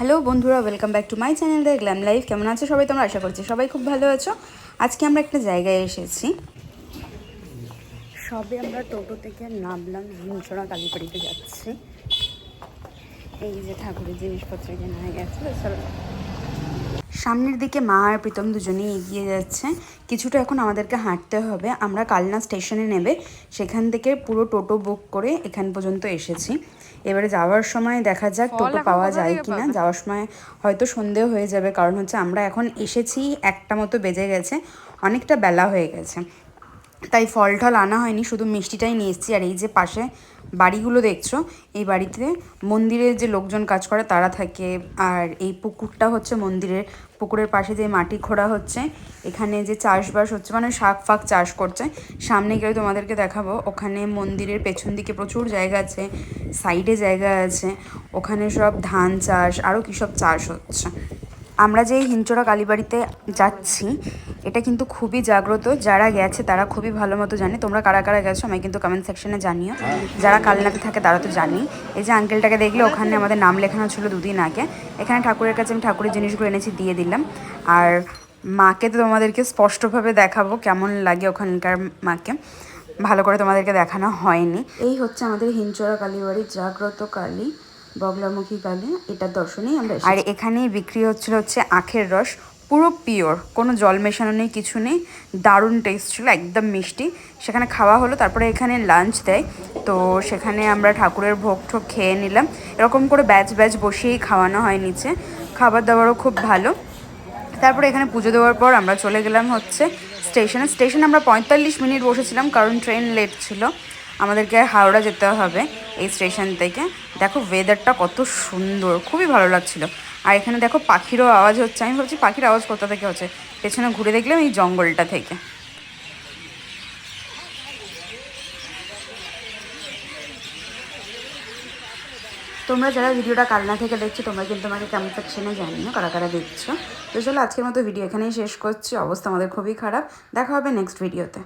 Hello বন্ধুরা welcome back to my channel the glam life কেমন আছো সবাই? তোমরা আশা করছি সবাই খুব ভালো আছো। আজকে আমরা একটা জায়গায় এসেছি। সবে আমরা টোটো থেকে নামলাম হিমছড়া কালীবাড়িতে যাচ্ছি। এই যে ঠাকুরের জিনিসপত্র কেনা হয়ে গেছে সামনের দিকে মা আর প্রীতম দুজনেই এগিয়ে যাচ্ছে। কিছুটা এখন আমাদেরকে হাঁটতে হবে। আমরা কালনা স্টেশনে নেবে সেখান থেকে পুরো টোটো বুক করে এখান পর্যন্ত এসেছি। এবারে যাওয়ার সময় দেখা যাক টোটো পাওয়া যায় কি না যাওয়ার সময় হয়তো সন্ধে হয়ে যাবে কারণ হচ্ছে আমরা এখন এসেছি একটা মতো বেজে গেছে অনেকটা বেলা হয়ে গেছে। তাই ফল টল আনা হয়নি, শুধু মিষ্টিটাই নিয়ে এসেছি। আর এই যে পাশে বাড়িগুলো দেখছ, এই বাড়িতে মন্দিরের যে লোকজন কাজ করে তারা থাকে। আর এই পুকুরটা হচ্ছে মন্দিরের। পুকুরের পাশে যে মাটি খোঁড়া হচ্ছে, এখানে যে চাষবাস হচ্ছে মানে শাক ফাক চাষ করছে। সামনে গেলে তোমাদেরকে দেখাবো, ওখানে মন্দিরের পেছন দিকে প্রচুর জায়গা আছে সাইডে জায়গা আছে। ওখানে সব ধান চাষ আরও কী সব চাষ হচ্ছে। আমরা যে হিঞ্চড়া কালীবাড়িতে যাচ্ছি, এটা কিন্তু খুবই জাগ্রত। যারা গেছে তারা খুবই ভালো মতো জানে। তোমরা কারা কারা গেছো আমায় কিন্তু কমেন্ট সেকশনে জানিও। যারা কালনাতে থাকে তারা তো জানি। এই যে আঙ্কেলটাকে দেখলে ওখানে আমাদের নাম লেখানো ছিল দুদিন আগে। এখানে ঠাকুরের কাছে আমি ঠাকুরের জিনিসগুলো এনেছি, দিয়ে দিলাম। আর মাকে তো তোমাদেরকে স্পষ্টভাবে দেখাবো কেমন লাগে ওখানকার মাকে। ভালো করে তোমাদেরকে দেখানো হয়নি। এই হচ্ছে আমাদের হিঞ্চড়া কালীবাড়ির জাগ্রত কালী। বগলামুখী কালী এটা দর্শনেই আমরা আর এখানেই বিক্রি হচ্ছিল হচ্ছে আখের রস, পুরো পিওর, কোনো জল মেশানো নেই, কিছু নেই, দারুণ টেস্ট ছিল, একদম মিষ্টি। সেখানে খাওয়া হলো, তারপরে এখানে লাঞ্চ দেয়, তো সেখানে আমরা ঠাকুরের ভোগ ঠোক খেয়ে নিলাম। এরকম করে ব্যাচ ব্যাচ বসিয়েই খাওয়ানো হয় নিচে। খাবার দাবারও খুব ভালো। তারপরে এখানে পুজো দেওয়ার পর আমরা চলে গেলাম হচ্ছে স্টেশনে স্টেশনে আমরা পঁয়তাল্লিশ মিনিট বসেছিলাম, কারণ ট্রেন লেট ছিল। আমাদেরকে হাওড়া যেতে হবে এই স্টেশন থেকে। দেখো ওয়েদারটা কত সুন্দর, খুবই ভালো লাগছিল। আর এখানে দেখো পাখিরও আওয়াজ হচ্ছে, আমি ভাবছি পাখির আওয়াজ কোথা থেকে হচ্ছে? পেছনে ঘুরে দেখলাম এই জঙ্গলটা থেকে। তোমরা যারা ভিডিওটা কালনা থেকে দেখছ, তোমরা কিন্তু আমাকে কেমন সেকশনে জানিও কারা কারা দেখছ। তো চলো আজকের মতো ভিডিও এখানেই শেষ করছি, অবস্থা আমাদের খুবই খারাপ। দেখা হবে নেক্সট ভিডিওতে